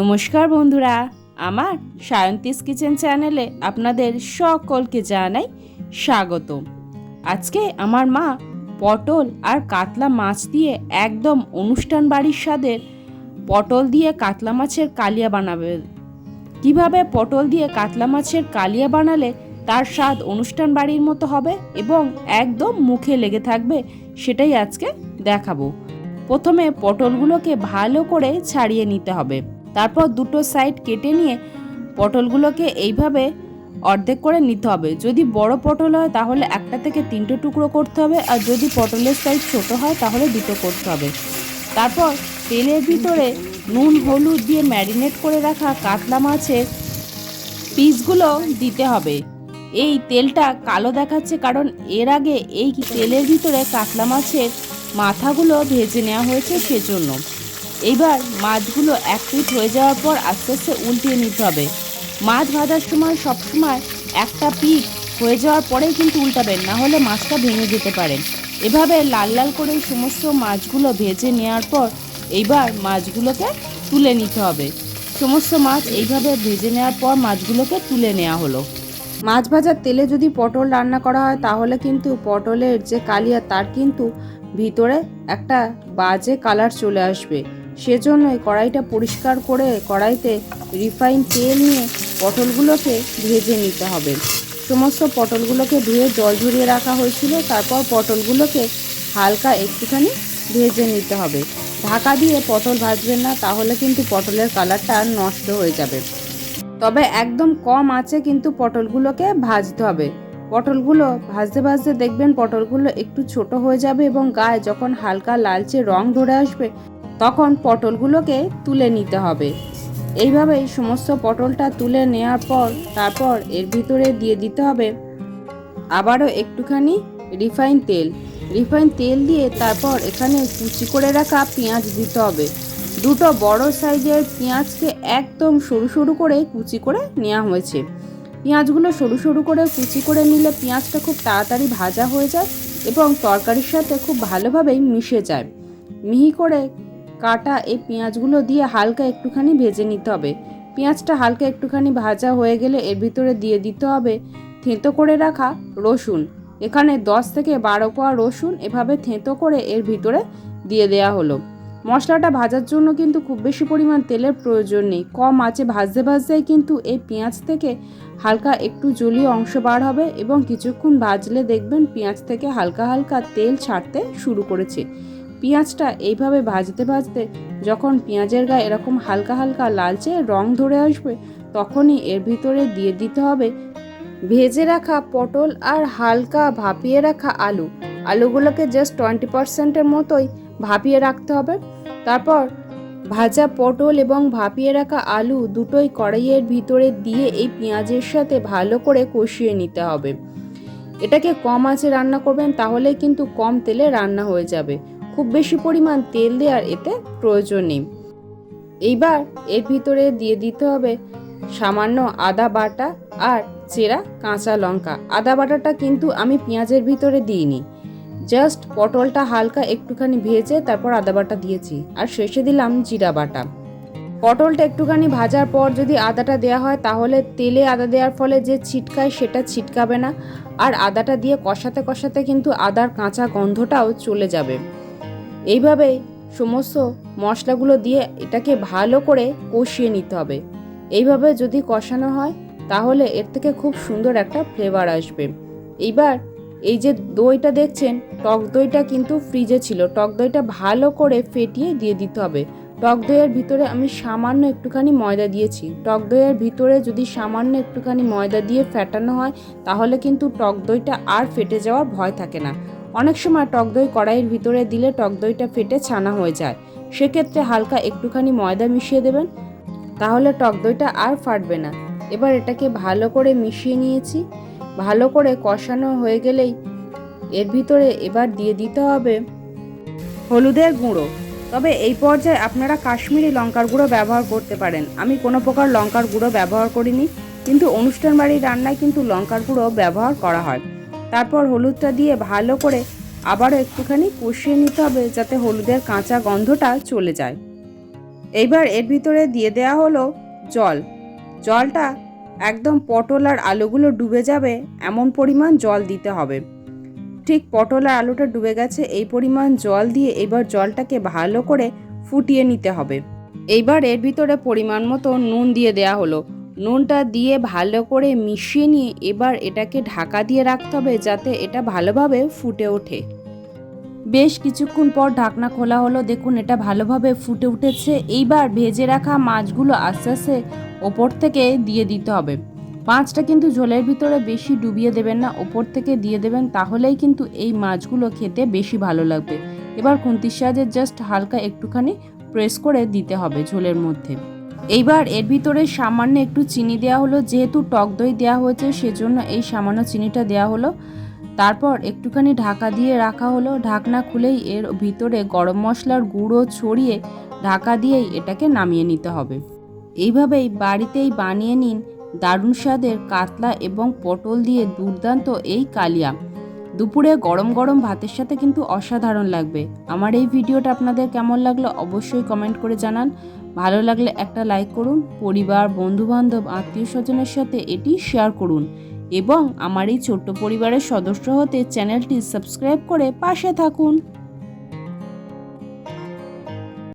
নমস্কার বন্ধুরা, আমার সায়ন্তিস কিচেন চ্যানেলে আপনাদের সকলকে জানাই স্বাগত আজকে আমার মা পটল আর কাতলা মাছ দিয়ে একদম অনুষ্ঠান বাড়ির স্বাদের পটল দিয়ে কাতলা মাছের কালিয়া বানাবে। কীভাবে পটল দিয়ে কাতলা মাছের কালিয়া বানালে তার স্বাদ অনুষ্ঠান বাড়ির মতো হবে এবং একদম মুখে লেগে থাকবে সেটাই আজকে দেখাবো। প্রথমে পটলগুলোকে ভালো করে ছাড়িয়ে নিতে হবে। তারপর দুটো সাইড কেটে নিয়ে পটলগুলোকে এইভাবে অর্ধেক করে নিতে হবে। যদি বড় পটল হয়, তাহলে একটা থেকে তিনটে টুকরো করতে হবে, আর যদি পটলের সাইজ ছোট হয়, তাহলে দুটো করতে হবে। তারপর তেলের ভিতরে নুন, হলুদ দিয়ে ম্যারিনেট করে রাখা কাতলা মাছের পিসগুলো দিতে হবে। এই তেলটা কালো দেখাচ্ছে কারণ এর আগে এই তেলের ভিতরে কাতলা মাছের মাথাগুলো ভেজে নেওয়া হয়েছে সেজন্য। এইবার মাছগুলো এক পিট হয়ে যাওয়ার পর আস্তে আস্তে উল্টিয়ে নিতে হবে। মাছ ভাজার সময় সবসময় একটা পিট হয়ে যাওয়ার পরেই কিন্তু উল্টাবেন, না হলে মাছটা ভেঙে যেতে পারেন এভাবে লাল লাল করে সমস্ত মাছগুলো ভেজে নেওয়ার পর এইবার মাছগুলোকে তুলে নিতে হবে। সমস্ত মাছ এইভাবে ভেজে নেওয়ার পর মাছগুলোকে তুলে নেওয়া হলো। মাছ ভাজার তেলে যদি পটল রান্না করা হয়, তাহলে কিন্তু পটলের যে কালিয়া তার কিন্তু ভিতরে একটা বাজে কালার চলে আসবে। সেজন্যই কড়াইটা পরিষ্কার করে কড়াইতে রিফাইন তেল নিয়ে পটলগুলোকে ভেজে নিতে হবে। সমস্ত পটলগুলোকে ধুয়ে জল ঝরিয়ে রাখা হয়েছিল, তারপর পটলগুলোকে হালকা একটুখানি ভেজে নিতে হবে। ঢাকা দিয়ে পটল ভাজবেন না, তাহলে কিন্তু পটলের কালারটা নষ্ট হয়ে যাবে। তবে একদম কম আছে কিন্তু পটলগুলোকে ভাজতে হবে। পটলগুলো ভাজতে ভাজতে দেখবেন পটলগুলো একটু ছোট হয়ে যাবে এবং গায়ে যখন হালকা লালচে রং ধরে আসবে তখন পটলগুলোকে তুলে নিতে হবে। এইভাবেই সমস্ত পটলটা তুলে নেওয়ার পর তারপর এর ভিতরে দিয়ে দিতে হবে আবারও একটুখানি রিফাইন তেল। রিফাইন তেল দিয়ে তারপর এখানে কুচি করে রাখা পেঁয়াজ দিতে হবে। দুটো বড় সাইজের পেঁয়াজকে একদম সরু সরু করে কুচি করে নেওয়া হয়েছে। পেঁয়াজগুলো সরু সরু করে কুচি করে নিলে পেঁয়াজটা খুব তাড়াতাড়ি ভাজা হয়ে যায় এবং তরকারির সাথে খুব ভালোভাবেই মিশে যায়। মিহি করে কাটা এই পেঁয়াজগুলো দিয়ে হালকা একটুখানি ভেজে নিতে হবে। পেঁয়াজটা হালকা একটুখানি ভাজা হয়ে গেলে এর ভিতরে দিয়ে দিতে হবে থেঁতো করে রাখা রসুন। এখানে দশ থেকে বারো কোয়া রসুন এভাবে থেঁতো করে এর ভিতরে দিয়ে দেয়া হলো। মশলাটা ভাজার জন্য কিন্তু খুব বেশি পরিমাণ তেলের প্রয়োজন নেই। কম আঁচে ভাজতে ভাজতেই কিন্তু এই পেঁয়াজ থেকে হালকা একটু জলীয় অংশ বার হবে এবং কিছুক্ষণ ভাজলে দেখবেন পেঁয়াজ থেকে হালকা হালকা তেল ছাড়তে শুরু করেছে। পেঁয়াজটা এইভাবে ভাজতে ভাজতে যখন পেঁয়াজের গায়ে এরকম হালকা হালকা লালচে রং ধরে আসবে, তখনই এর ভিতরে দিয়ে দিতে হবে ভেজে রাখা পটল আর হালকা ভাপিয়ে রাখা আলু। আলুগুলোকে জাস্ট টোয়েন্টি পার্সেন্টের মতোই ভাপিয়ে রাখতে হবে। তারপর ভাজা পটল এবং ভাপিয়ে রাখা আলু দুটোই কড়াইয়ের ভিতরে দিয়ে এই পেঁয়াজের সাথে ভালো করে কষিয়ে নিতে হবে। এটাকে কম আঁচে রান্না করবেন তাহলে কিন্তু কম তেলে রান্না হয়ে যাবে। খুব বেশি পরিমাণ তেল দেওয়ার এতে প্রয়োজন নেই। এইবার এর ভিতরে দিয়ে দিতে হবে সামান্য আদা বাটা আর চেরা কাঁচা লঙ্কা। আদা বাটাটা কিন্তু আমি পেঁয়াজের ভিতরে দিইনি। জাস্ট পটলটা হালকা একটুখানি ভেজে তারপর আদা বাটা দিয়েছি আর শেষে দিলাম জিরা বাটা। পটলটা একটুখানি ভাজার পর যদি আদাটা দেওয়া হয় তাহলে তেলে আদা দেওয়ার ফলে যে ছিটকায় সেটা ছিটকাবে না। আর আদাটা দিয়ে কষাতে কষাতে কিন্তু আদার কাঁচা গন্ধটাও চলে যাবে। এইভাবে সমস্ত মশলাগুলো দিয়ে এটাকে ভালো করে কষিয়ে নিতে হবে। এইভাবে যদি কষানো হয়, তাহলে এর থেকে খুব সুন্দর একটা ফ্লেভার আসবে। এইবার এই যে দইটা দেখছেন, টক দইটা কিন্তু ফ্রিজে ছিল। টক দইটা ভালো করে ফেটিয়ে দিয়ে দিতে হবে। টক দইয়ের ভিতরে আমি সামান্য একটুখানি ময়দা দিয়েছি। টক দইয়ের ভিতরে যদি সামান্য একটুখানি ময়দা দিয়ে ফেটানো হয়, তাহলে কিন্তু টক দইটা আর ফেটে যাওয়ার ভয় থাকে না। অনেক সময় টক দই কড়াইয়ের ভিতরে দিলে টক দইটা ফেটে ছানা হয়ে যায়। সেক্ষেত্রে হালকা একটুখানি ময়দা মিশিয়ে দেবেন, তাহলে টক দইটা আর ফাটবে না। এবার এটাকে ভালো করে মিশিয়ে নিয়েছি। ভালো করে কষানো হয়ে গেলেই এর ভিতরে এবার দিয়ে দিতে হবে হলুদের গুঁড়ো। তবে এই পর্যায়ে আপনারা কাশ্মীরি লঙ্কার গুঁড়ো ব্যবহার করতে পারেন। আমি কোনো প্রকার লঙ্কার গুঁড়ো ব্যবহার করিনি, কিন্তু অনুষ্ঠান বাড়ির রান্নায় কিন্তু লঙ্কার গুঁড়ো ব্যবহার করা হয়। তারপর হলুদটা দিয়ে ভালো করে আবারও একটুখানি কষিয়ে নিতে হবে যাতে হলুদের কাঁচা গন্ধটা চলে যায়। এইবার এর ভিতরে দিয়ে দেয়া হলো জল। জলটা একদম পটল আর আলুগুলো ডুবে যাবে এমন পরিমাণ জল দিতে হবে। ঠিক পটল আর আলুটা ডুবে গেছে এই পরিমাণ জল দিয়ে এবার জলটাকে ভালো করে ফুটিয়ে নিতে হবে। এইবার এর ভিতরে পরিমাণ মতো নুন দিয়ে দেয়া হলো। নুনটা দিয়ে ভালো করে মিশিয়ে নিয়ে এবার এটাকে ঢাকা দিয়ে রাখতে হবে যাতে এটা ভালোভাবে ফুটে ওঠে। বেশ কিছুক্ষণ পর ঢাকনা খোলা হলো। দেখুন, এটা ভালোভাবে ফুটে উঠেছে। এইবার ভেজে রাখা মাছগুলো আস্তে আস্তে ওপর থেকে দিয়ে দিতে হবে। মাছটা কিন্তু ঝোলের ভিতরে বেশি ডুবিয়ে দেবেন না। ওপর থেকে দিয়ে দেবেন, তাহলেই কিন্তু এই মাছগুলো খেতে বেশি ভালো লাগবে। এবার খুন্তির সাহায্যে জাস্ট হালকা একটুখানি প্রেস করে দিতে হবে ঝোলের মধ্যে। এইবার এর ভিতরে সামান্য একটু চিনি দেওয়া হলো, যেহেতু টক দই দেওয়া হয়েছে, সেজন্য এই সামান্য চিনিটা দেওয়া হলো। তারপর একটুখানি ঢাকা দিয়ে রাখা হলো। ঢাকনা খুলেই এর ভিতরে গরম মশলার গুঁড়ো ছড়িয়ে ঢাকা দিয়েই এটাকে নামিয়ে নিতে হবে। এইভাবেই বাড়িতেই বানিয়ে নিন দারুণ স্বাদের কাতলা এবং পটল দিয়ে দুর্দান্ত এই কালিয়া। দুপুরে গরম গরম ভাতের সাথে কিন্তু অসাধারণ লাগবে। আমার এই ভিডিওটা আপনাদের কেমন লাগল অবশ্যই কমেন্ট করে জানান। ভালো লাগলে একটা লাইক করুন, পরিবার, বন্ধুবান্ধব, আত্মীয় স্বজনের সাথে এটি শেয়ার করুন এবং আমার এই ছোট্ট পরিবারের সদস্য হতে চ্যানেলটি সাবস্ক্রাইব করে পাশে থাকুন।